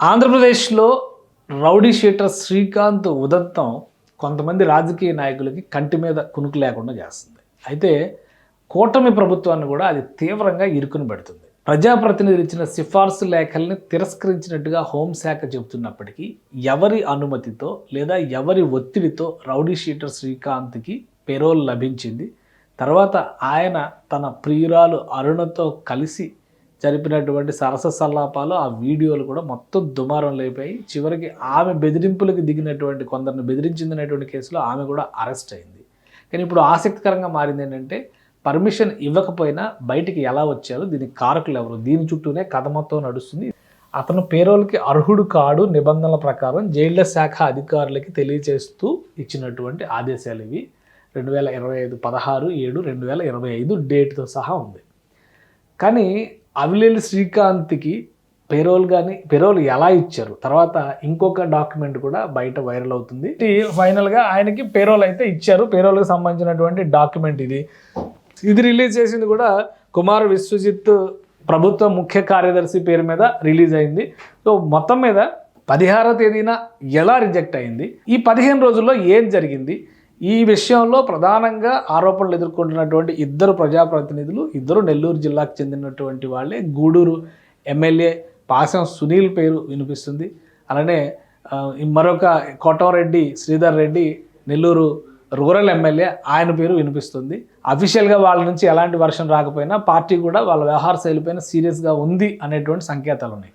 ఆంధ్రప్రదేశ్లో rowdy sheeter Srikanth ఉదంతం కొంతమంది రాజకీయ నాయకులకి కంటి మీద కునుకు లేకుండా చేస్తుంది. అయితే కూటమి ప్రభుత్వాన్ని కూడా అది తీవ్రంగా ఇరుకుని పెడుతుంది. ప్రజాప్రతినిధులు ఇచ్చిన సిఫార్సు లేఖల్ని తిరస్కరించినట్టుగా హోంశాఖ చెబుతున్నప్పటికీ ఎవరి అనుమతితో లేదా ఎవరి ఒత్తిడితో రౌడీ షీటర్ శ్రీకాంత్కి పెరోల్ లభించింది. తర్వాత ఆయన తన ప్రియురాలు అరుణతో కలిసి జరిపినటువంటి సరస సల్లాపాలు ఆ వీడియోలు కూడా మొత్తం దుమారం లేపాయి. చివరికి ఆమె బెదిరింపులకు దిగినటువంటి కొందరిని బెదిరించిందనేటువంటి కేసులో ఆమె కూడా అరెస్ట్ అయింది. కానీ ఇప్పుడు ఆసక్తికరంగా మారింది ఏంటంటే పర్మిషన్ ఇవ్వకపోయినా బయటికి ఎలా వచ్చారు దీనికి కారకులు ఎవరు దీని చుట్టూనే కథ మొత్తం నడుస్తుంది. అతను పేరోల్కి అర్హుడు కాడు నిబంధనల ప్రకారం జైళ్ళ శాఖ అధికారులకి తెలియజేస్తూ ఇచ్చినటువంటి ఆదేశాలు ఇవి. రెండు వేల ఇరవై ఐదు పదహారు ఏడు రెండు వేల ఇరవై ఐదు డేట్తో సహా ఉంది. కానీ అవిలేలి శ్రీకాంత్కి పేరోల్ కానీ పేరోల్ ఎలా ఇచ్చారు? తర్వాత ఇంకొక డాక్యుమెంట్ కూడా బయట వైరల్ అవుతుంది. ఫైనల్గా ఆయనకి పేరోల్ అయితే ఇచ్చారు. పేరోల్కి సంబంధించినటువంటి డాక్యుమెంట్ ఇది. ఇది రిలీజ్ చేసింది కూడా కుమార్ విశ్వజిత్ ప్రభుత్వ ముఖ్య కార్యదర్శి పేరు మీద రిలీజ్ అయింది. సో మొత్తం మీద పదిహారో తేదీన ఎలా రిజెక్ట్ అయింది? ఈ పదిహేను రోజుల్లో ఏం జరిగింది? ఈ విషయంలో ప్రధానంగా ఆరోపణలు ఎదుర్కొంటున్నటువంటి ఇద్దరు ప్రజాప్రతినిధులు ఇద్దరు నెల్లూరు జిల్లాకు చెందినటువంటి వాళ్ళే. గూడూరు ఎమ్మెల్యే పాసం సునీల్ పేరు వినిపిస్తుంది. అలానే మరొక కోటంరెడ్డి శ్రీధర్ రెడ్డి నెల్లూరు రూరల్ ఎమ్మెల్యే ఆయన పేరు వినిపిస్తుంది. అఫీషియల్గా వాళ్ళ నుంచి ఎలాంటి వర్షం రాకపోయినా పార్టీ కూడా వాళ్ళ వ్యవహార శైలిపైన సీరియస్గా ఉంది అనేటువంటి సంకేతాలు ఉన్నాయి